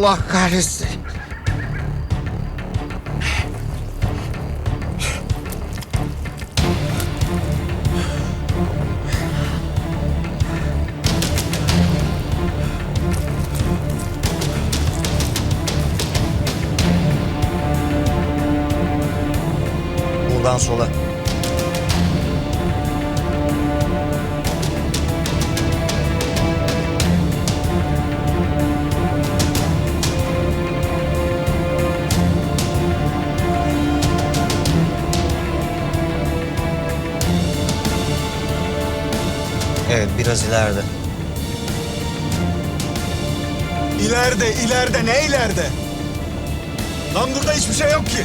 Allah kahretsin. Buradan sola. Biraz ileride. İleride, ileride, ne ileride? Lan burada hiçbir şey yok ki.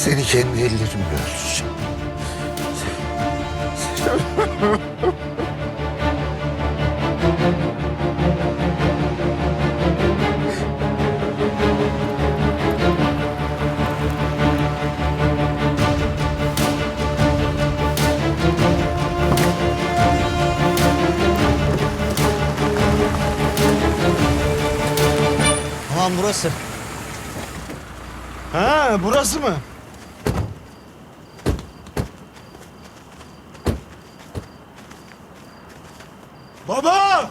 Seni kendi ellerimle öldüreceğim. Tamam burası. Ha, burası mı? Baba!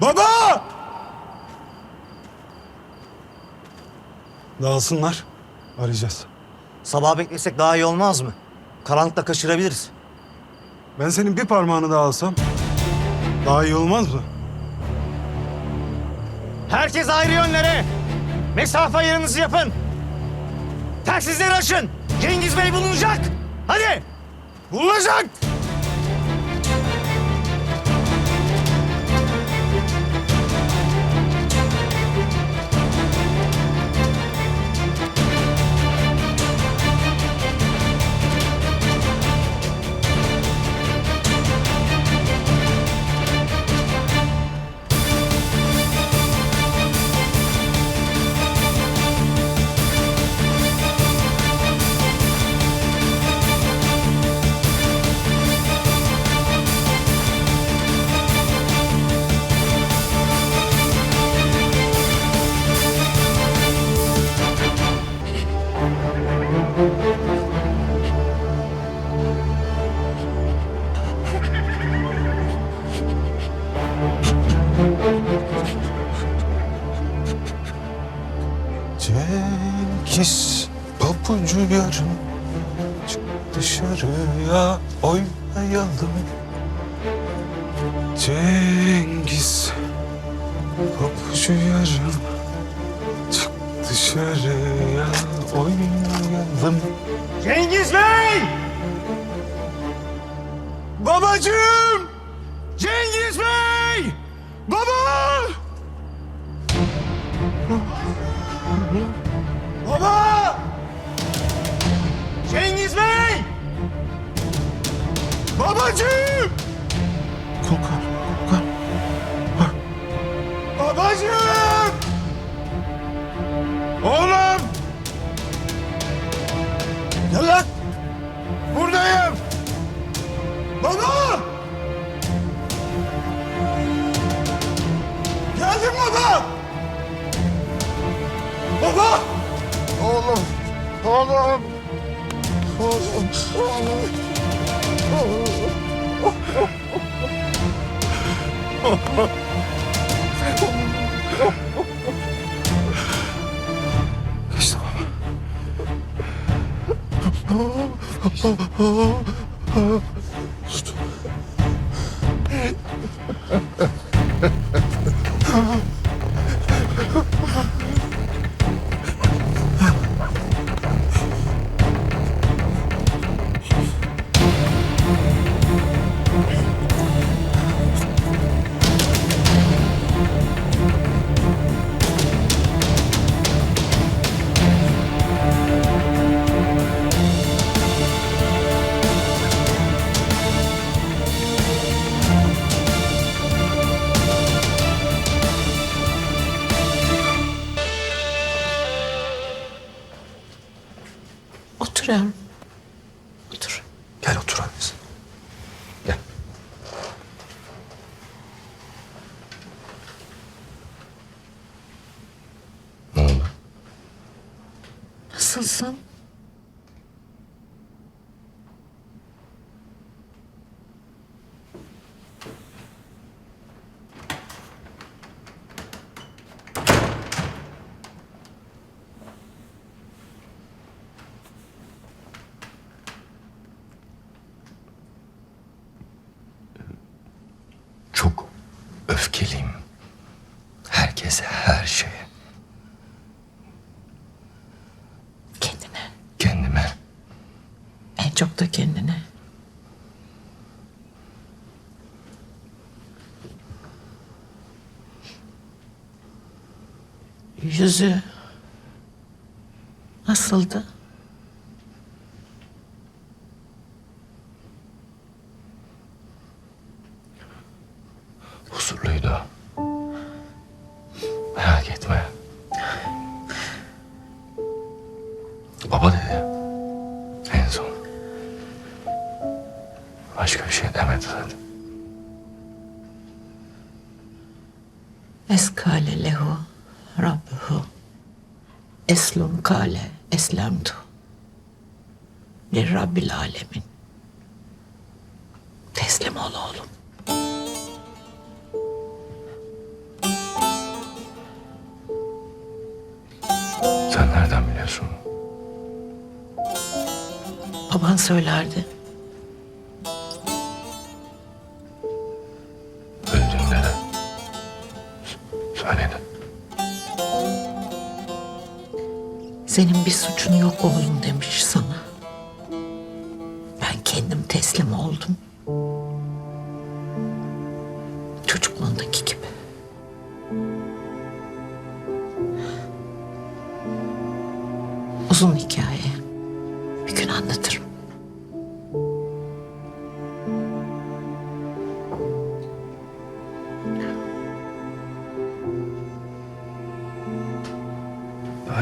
Baba! Dağılsınlar. Arayacağız. Sabah beklesek daha iyi olmaz mı? Karanlıkta kaçırabiliriz. Ben senin bir parmağını daha alsam daha iyi olmaz mı? Herkes ayrı yönlere. Mesafe ayarınızı yapın. Tersizleri açın. Cengiz Bey bulunacak. Hadi. Bulacak! Dışarıya oynayalım Cengiz papucu yarım Çık dışarıya oynayalım Cengiz Bey! Babacığım! Cengiz Babacığım! Korkar, korkar. Babacığım! Oğlum! Gel lan! Nasılsın? Yüzü nasıldı? söyler. Baban söylerdi. Öldün neden? Söyle neden? Senin bir suçun yok oğlum demiş.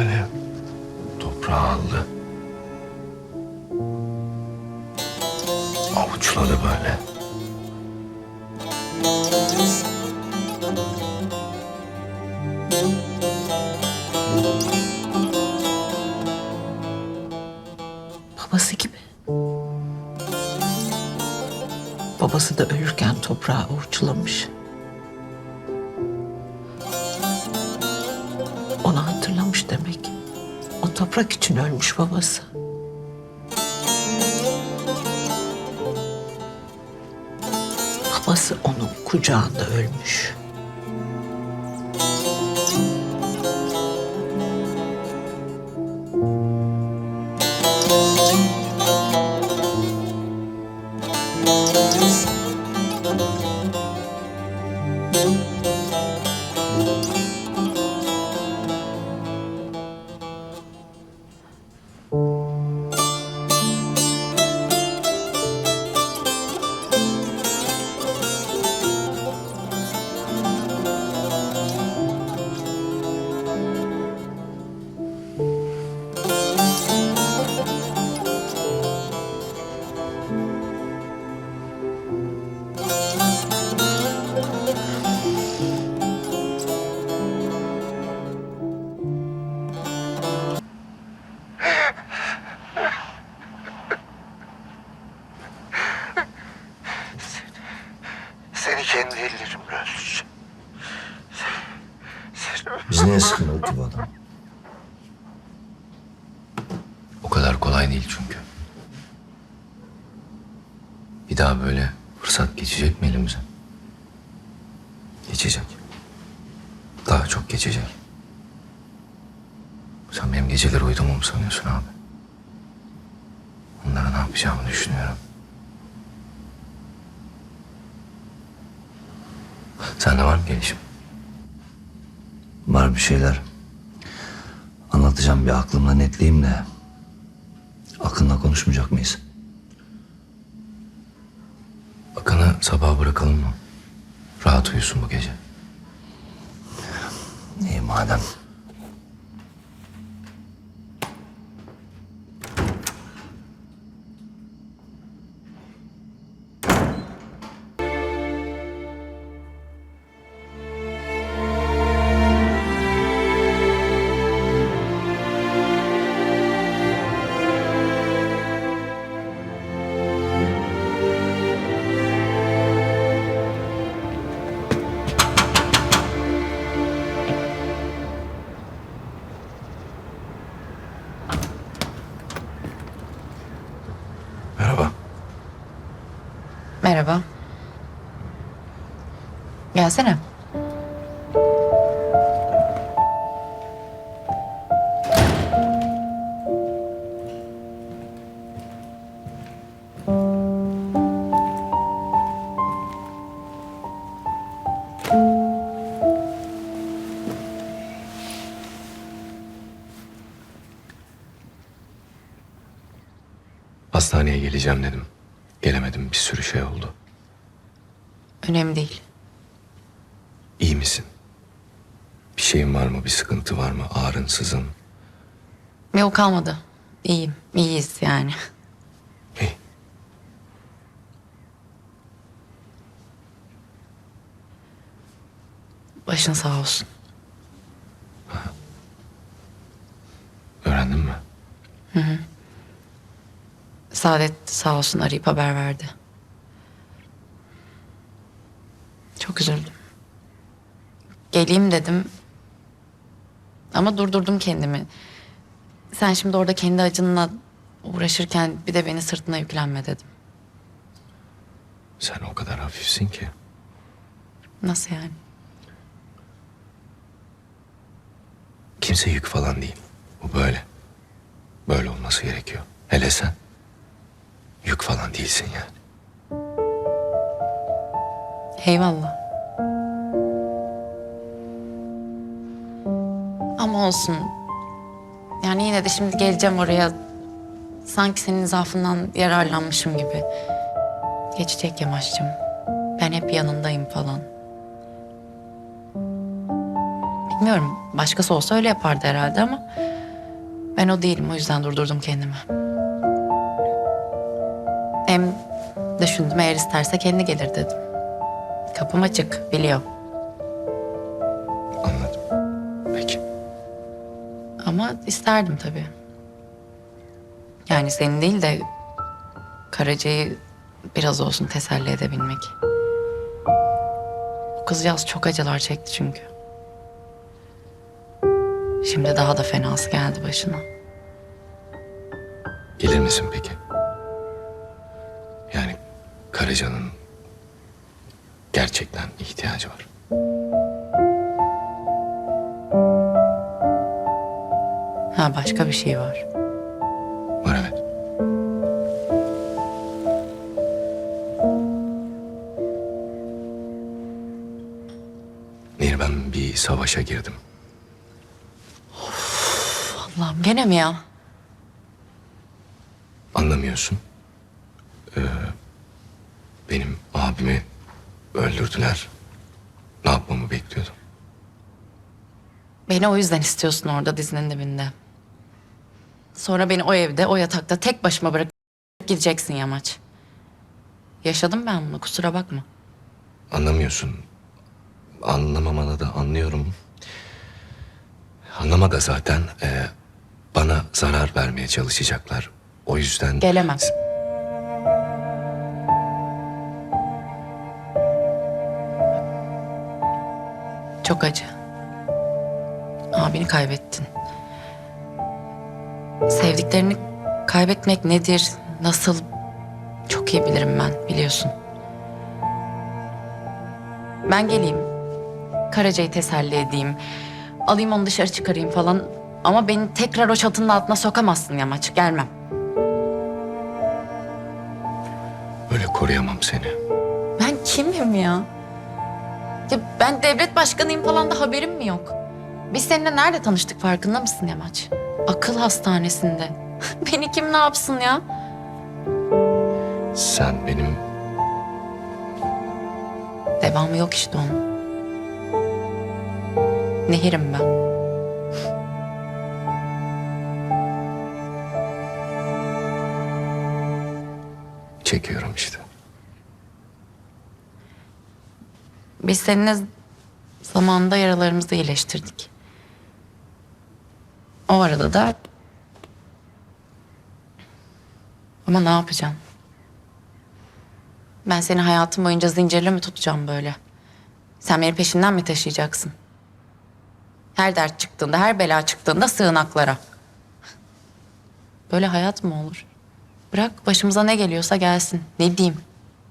没 toprak için ölmüş babası. Babası onun kucağında ölmüş. Sen benim geceleri uyuduğumu mu sanıyorsun abi? Onlara ne yapacağımı düşünüyorum. Sende var mı gelişim? Var bir şeyler. Anlatacağım bir aklımda netleyeyim de. Akınla konuşmayacak mıyız? Akın'ı sabaha bırakalım mı? Rahat uyusun bu gece. İyi madem. Merhaba. Gelsene. Hastaneye geleceğim dedim. Gelemedim bir sürü şey oldu. Önemli değil. İyi misin? Bir şeyin var mı? Bir sıkıntı var mı? Ağrın, sızın. Yok kalmadı. İyiyim. İyiyiz yani. İyi. Başın sağ olsun. Öğrendin mi? Saadet sağ olsun arayıp haber verdi. Çok üzüldüm. Geleyim dedim. Ama durdurdum kendimi. Sen şimdi orada kendi acınla uğraşırken bir de beni sırtına yüklenme dedim. Sen o kadar hafifsin ki. Nasıl yani? Kimse yük falan değil. Bu böyle. Böyle olması gerekiyor. Hele sen. Yük falan değilsin yani. Eyvallah. Ama olsun. Yani yine de şimdi geleceğim oraya. Sanki senin zaafından yararlanmışım gibi. Geçecek Yamaç'cığım. Ben hep yanındayım falan. Bilmiyorum. Başkası olsa öyle yapardı herhalde ama... ...ben o değilim. O yüzden durdurdum kendimi. Hem düşündüm eğer isterse kendi gelir dedim. Kapım açık, biliyor. Anladım. Peki. Ama isterdim tabii. Yani senin değil de Karaca'yı biraz olsun teselli edebilmek. O kızcağız çok acılar çekti çünkü. Şimdi daha da fenası geldi başına. Gelir misin peki? Karaca'nın gerçekten ihtiyacı var. Ha başka bir şey var. Var evet. Nehir ben bir savaşa girdim. Allah'ım gene mi ya? Anlamıyorsun. Ee, benim abimi öldürdüler. Ne yapmamı bekliyordum. Beni o yüzden istiyorsun orada dizinin dibinde. Sonra beni o evde, o yatakta tek başıma bırakıp gideceksin Yamaç. Yaşadım ben bunu kusura bakma. Anlamıyorsun. Anlamamana da anlıyorum. Anlama da zaten e, bana zarar vermeye çalışacaklar. O yüzden... Gelemem. Çok acı. abini kaybettin. Sevdiklerini kaybetmek nedir, nasıl çok iyi bilirim ben biliyorsun. Ben geleyim. Karaca'yı teselli edeyim. Alayım onu dışarı çıkarayım falan. Ama beni tekrar o çatının altına sokamazsın Yamaç. Gelmem. Böyle koruyamam seni. Ben kimim ya? Ya ben devlet başkanıyım falan da haberim mi yok? Biz seninle nerede tanıştık farkında mısın Yamaç? Akıl hastanesinde. Beni kim ne yapsın ya? Sen benim Devamı yok işte onun. Nehirim ben. çekiyorum işte. Biz seninle zamanında yaralarımızı iyileştirdik. O arada da... Ama ne yapacağım? Ben seni hayatım boyunca zincirle mi tutacağım böyle? Sen beni peşinden mi taşıyacaksın? Her dert çıktığında, her bela çıktığında sığınaklara. Böyle hayat mı olur? Bırak başımıza ne geliyorsa gelsin. Ne diyeyim?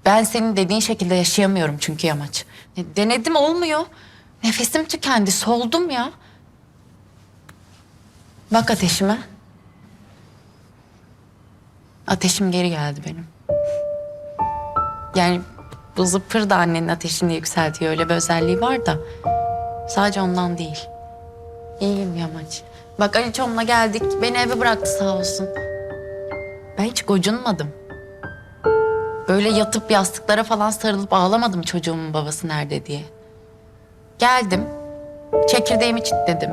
Ben senin dediğin şekilde yaşayamıyorum çünkü Yamaç. Denedim olmuyor. Nefesim tükendi, soldum ya. Bak ateşime. Ateşim geri geldi benim. Yani bu zıpır da annenin ateşini yükseltiyor. Öyle bir özelliği var da. Sadece ondan değil. İyiyim Yamaç. Bak Ali Çom'la geldik. Beni eve bıraktı sağ olsun. Ben hiç gocunmadım. Böyle yatıp yastıklara falan sarılıp ağlamadım çocuğumun babası nerede diye. Geldim. Çekirdeğimi çitledim.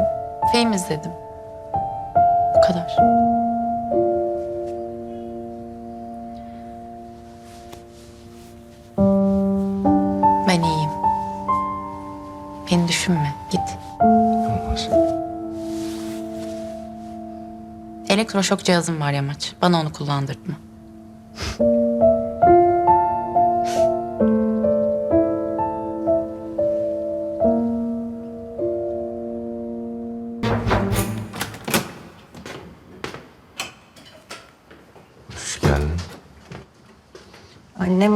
Film izledim. Bu kadar. Ben iyiyim. Beni düşünme. Git. Olmaz. Elektroşok cihazım var Yamaç. Bana onu kullandırtma.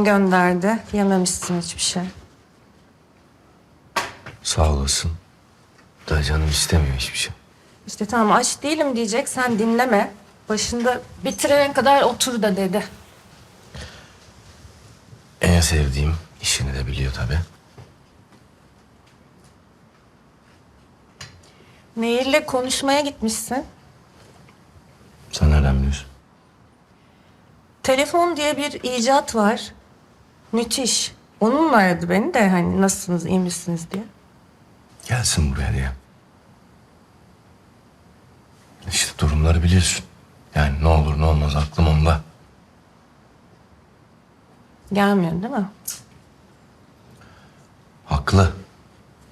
Gönderdi. Yememişsin hiçbir şey. Sağ olasın. Da canım istemiyor hiçbir şey. İşte tamam aç değilim diyecek. Sen dinleme. Başında bitirene kadar otur da dedi. En sevdiğim işini de biliyor tabii. Nehir'le konuşmaya gitmişsin. Sen nereden biliyorsun? Telefon diye bir icat var. Müthiş. Onunla aradı beni de hani nasılsınız, iyi misiniz diye. Gelsin buraya diye. İşte durumları biliyorsun. Yani ne olur ne olmaz aklım onda. Gelmiyor değil mi? Haklı.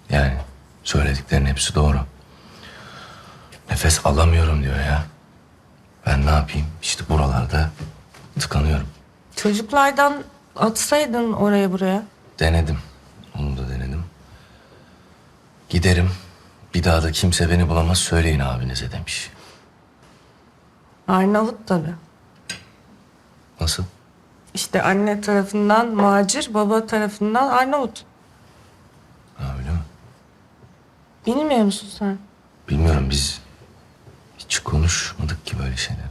Yani söylediklerinin hepsi doğru. Nefes alamıyorum diyor ya. Ben ne yapayım? İşte buralarda tıkanıyorum. Çocuklardan atsaydın oraya buraya. Denedim. Onu da denedim. Giderim. Bir daha da kimse beni bulamaz söyleyin abinize demiş. Arnavut tabii. Nasıl? İşte anne tarafından muhacir, baba tarafından Arnavut. Ha öyle mi? Bilmiyor musun sen? Bilmiyorum biz hiç konuşmadık ki böyle şeyler.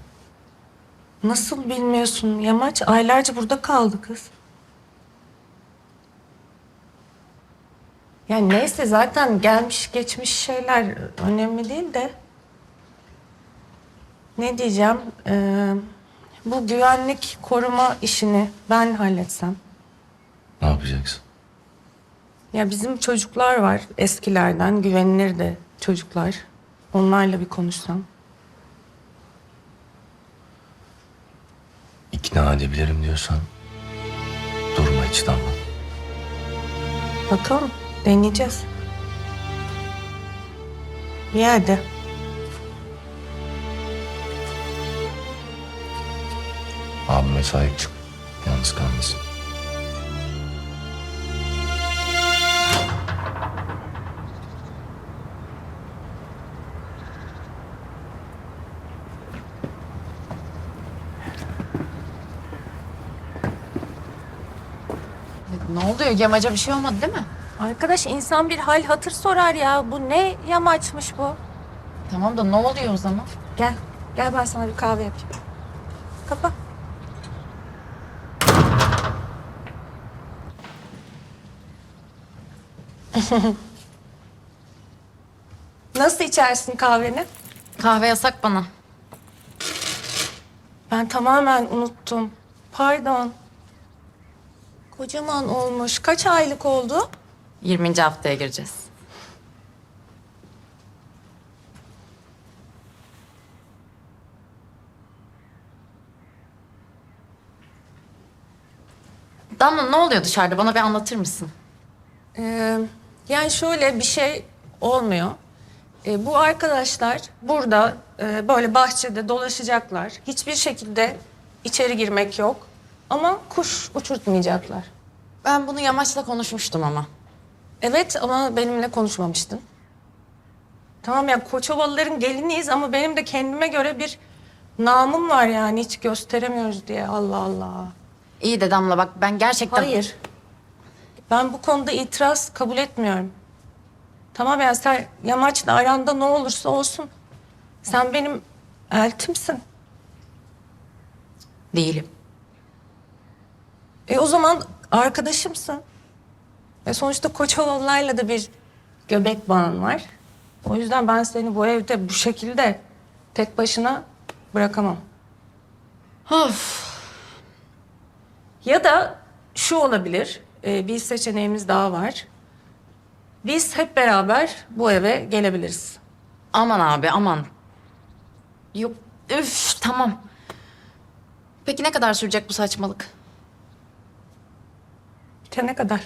Nasıl bilmiyorsun Yamaç? Aylarca burada kaldı kız. Yani neyse zaten gelmiş geçmiş şeyler önemli değil de. Ne diyeceğim? Ee, bu güvenlik koruma işini ben halletsem. Ne yapacaksın? Ya bizim çocuklar var eskilerden güvenilir de çocuklar. Onlarla bir konuşsam. İkna edebilirim diyorsan durma hiç damla. Bakalım Deneyeceğiz. İyi hadi. Abime sahip çık. Yalnız kalmasın. Ne oldu Gemac'a bir şey olmadı değil mi? Arkadaş insan bir hal hatır sorar ya. Bu ne yamaçmış bu? Tamam da ne oluyor o zaman? Gel. Gel ben sana bir kahve yapayım. Kapa. Nasıl içersin kahveni? Kahve yasak bana. Ben tamamen unuttum. Pardon. Kocaman olmuş. Kaç aylık oldu? 20. haftaya gireceğiz. Damla ne oluyor dışarıda? Bana bir anlatır mısın? Ee, yani şöyle bir şey olmuyor. Ee, bu arkadaşlar burada e, böyle bahçede dolaşacaklar. Hiçbir şekilde içeri girmek yok. Ama kuş uçurtmayacaklar. Ben bunu Yamaç'la konuşmuştum ama. Evet ama benimle konuşmamıştın. Tamam ya Koçovalıların geliniyiz ama benim de kendime göre bir namım var yani hiç gösteremiyoruz diye Allah Allah. İyi de Damla bak ben gerçekten... Hayır. Ben bu konuda itiraz kabul etmiyorum. Tamam ya sen yamaçla aranda ne olursa olsun. Sen benim eltimsin. Değilim. E o zaman arkadaşımsın. Ve sonuçta Koçovalılarla da bir göbek bağın var. O yüzden ben seni bu evde bu şekilde tek başına bırakamam. Of. Ya da şu olabilir, e, bir seçeneğimiz daha var. Biz hep beraber bu eve gelebiliriz. Aman abi aman. Yok üf tamam. Peki ne kadar sürecek bu saçmalık? Bitene kadar.